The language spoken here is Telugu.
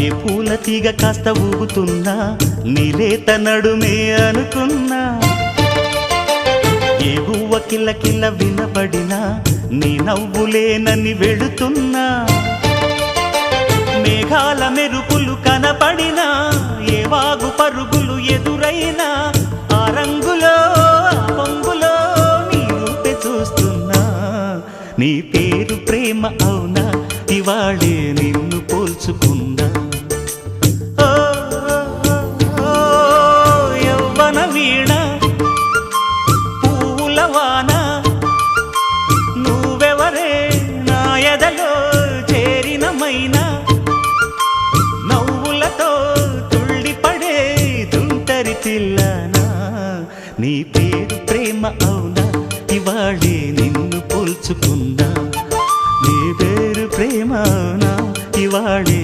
ఏ పూల తీగ కాస్త ఊగుతున్నా నీలేత నడుమే అనుకున్నా. ఏ గువ్వ కిల్ల కిల్ల వినబడినా నీ నవ్వులేనని వెళుతున్నా. మేఘాల మెరుపులు కనపడినా ఏ వాగు పరుగులు ఎదురైనా ఆ రంగులో పొంగులో నీ రూపే చూస్తున్నా. నీ పేరు ప్రేమ అవునా ఇవాళే నేరానా నీ పేరు ప్రేమ అవునా? ఇవాళే నిన్ను పోల్చుకున్నా. నీ పేరు ప్రేమ అవునా? ఇవాళే